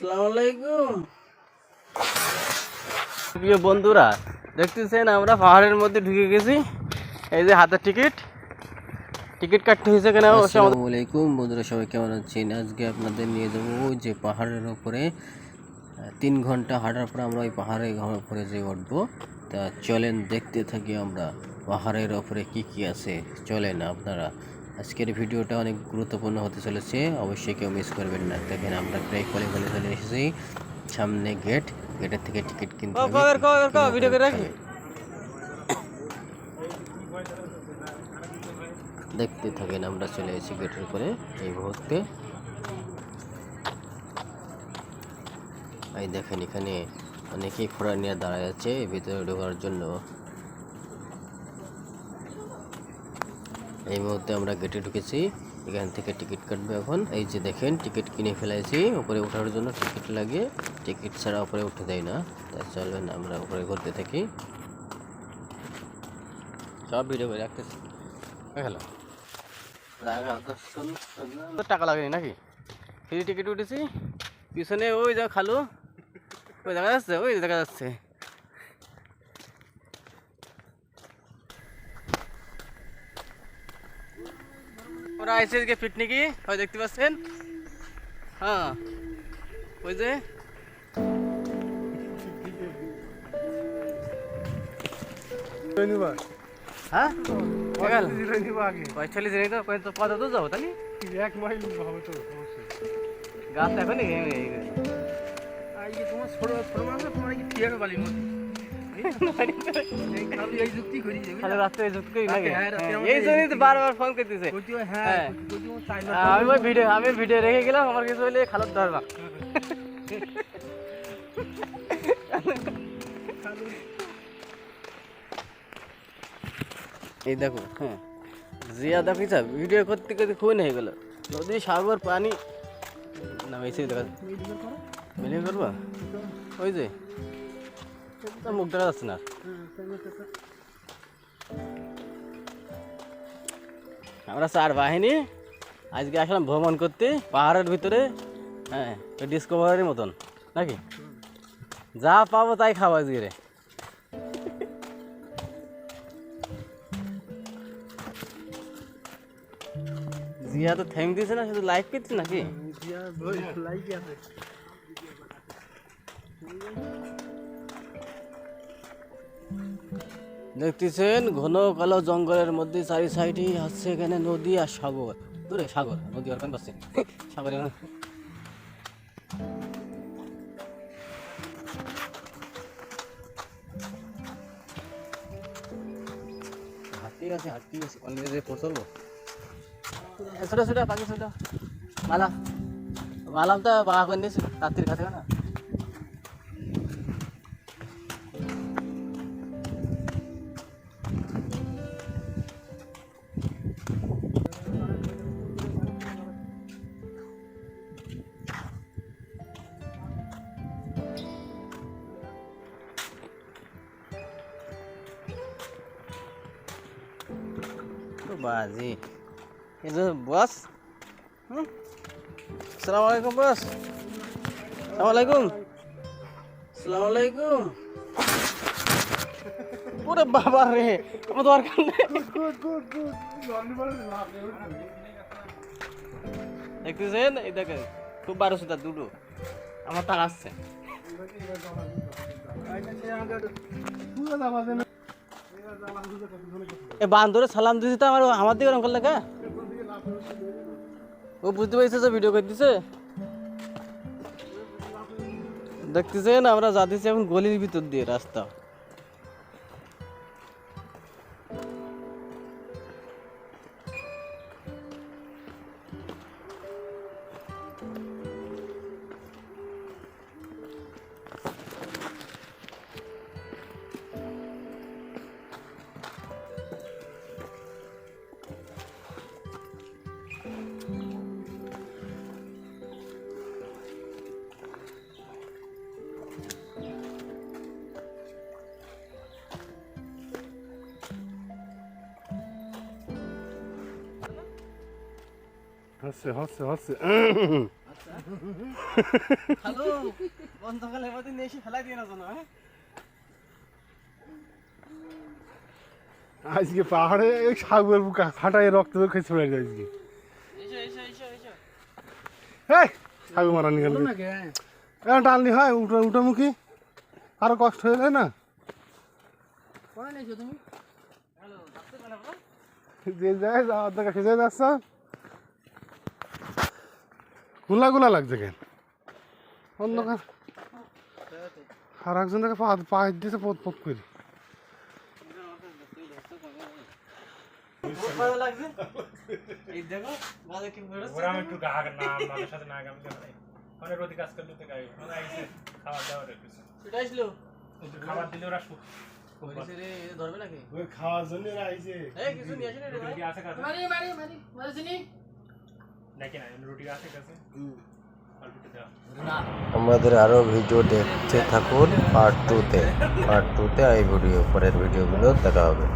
আসসালামু আলাইকুম। প্রিয় বন্ধুরা দেখতেছেন আমরা পাহাড়ের মধ্যে ঢুকে গেছি। এই যে হাতের টিকিট। টিকিট কাটতে হয়েছে কেন অবশ্য আমাদের- আসসালামু আলাইকুম। বন্ধুরা সবাই কেমন আছেন? আজকে আপনাদের নিয়ে যাব ওই যে পাহাড়ের উপরে তিন ঘণ্টা হাঁটার পর আমরা ওই পাহাড়ের উপরে যে উঠবো। তা চলেন দেখতে থাকি আমরা পাহাড়ের উপরে কি কি আছে। চলেন আপনারা আজকের ভিডিওটা অনেক গুরুত্বপূর্ণ হতে চলেছে। অবশ্যই কেউ মিস করবেন না। দেখেন আমরা প্রায় কলে কলে চলে এসেছি। সামনে গেট গেটের থেকে টিকিট কিনতে। দেখতে থাকেন আমরা চলে এসেছি গেটের উপরে এই মুহূর্তে। এই দেখেন এখানে অনেকেই ফোড়া নিয়ে দাঁড়ায় আছে ভিতরে ঢোকার জন্য। এই মুহূর্তে আমরা গেটে ঢুকেছি। এখান থেকে টিকিট কাটবে এখন। এই যে দেখেন টিকিট কিনে ফেলেছি উপরে ওঠার জন্য টিকিট লাগে। টিকিট ছাড়া উপরে উঠে দেয় না। তাই চলবেন আমরা উপরে ঘুরতে থাকি। সব ভিডিও করে রাখতেছি। হ্যালো টাকা লাগেনি নাকি? ফ্রি টিকিট উঠেছি। পিছনে ওই যা খালু। ওই দেখা যাচ্ছে, ওই দেখা যাচ্ছে। ওরা আইসে আজকে পিকনিকে ওই দেখতে পাচ্ছেন হ্যাঁ ওই যে হ্যাঁ গেল পঁয়তাল্লিশ রেখে তো কত কত দূর যাব তাহলে এক মাইল হবে তো অবশ্যই গাছ এখন আর এই যে তোমার ছোট ছোট মানুষ তোমার কি ফিয়ার বালির মধ্যে আমি ওই ভিডিও আমি ভিডিও রেখে গেলাম আমার কিছু হইলে খালার ধরবা। এই দেখো হ্যাঁ। জিয়া দেখো স্যার ভিডিও করতে করতে খুন হয়ে গেল। নদী সাগর পানি না বেশি দেখা করবা? ওই যে। মুখ দেখা যাচ্ছে না আমরা চার বাহিনী আজকে আসলাম ভ্রমণ করতে, পাহাড়ের ভিতরে হ্যাঁ ডিসকভারির মতন, নাকি? যা পাবো তাই খাব আজকে রে। জিয়া তো থেম দিয়েছে না, শুধু লাইভ করছে নাকি? লাইকি আছে। দেখতেছেন, ঘন কালো জঙ্গলের মধ্যে চারি সাইডে আছে এখানে নদী আর সাগর। দূরে সাগর, নদী আর কেন পাচ্ছে সাগরে হাতি আছে হাতি আছে অনেক ছোট ছোট পাখি ছোট। মালা মালাম তো বাঘা করে নিয়েছি রাত্রির খাতে না বাজি। এই বস হুম? আসসালামু আলাইকুম বস আসসালামু আলাইকুম। আসসালামু আলাইকুম। ওরে বাবা রে আমার দরকার নেই। দেখতেছেন? এই দেখেন খুব বারো সুতা দুটো। আমার তার আসছে। এ বান্দরে সালাম দিছি তো আমার আমার দিকে অঙ্কল লেখা ও বুঝতে পারছে যে ভিডিও করে দিছে দেখতেছেন, আমরা যাতেছি এখন গলির ভিতর দিয়ে রাস্তা। হচ্ছে হচ্ছে হচ্ছে হ্যালো বন্ধকালের মধ্যে নিয়ে এসে ফেলাই দিয়ে না জানো হ্যাঁ? আজকে পাহাড়ে এই সাগর বুকা ফাটাই রক্ত খেয়ে ছড়ে যায় আজকে। এই সাগর মারা নিয়ে গেল টানলি হয় উঠো উঠোমুখী আরও কষ্ট হয়ে যায় না? তুমি? যে যায় যাওয়ার দেখা খেতে যাচ্ছ। গুলা গুলা লাগছে কেন? অন্ধকার। আর একজন দেখে পা পা দিয়েছে পথ পথ করে। না না খাবার সেটা খাবার দিলে ওরা ধরবে নাকি? খাওয়ার জন্য আইছে কিছু নিয়ে কাছে মারি মারি মারি আমাদের আরও ভিডিও দেখতে থাকুন পার্ট টুতে পার্ট টুতে এই ভিডিও পরের ভিডিওগুলো দেখা হবে।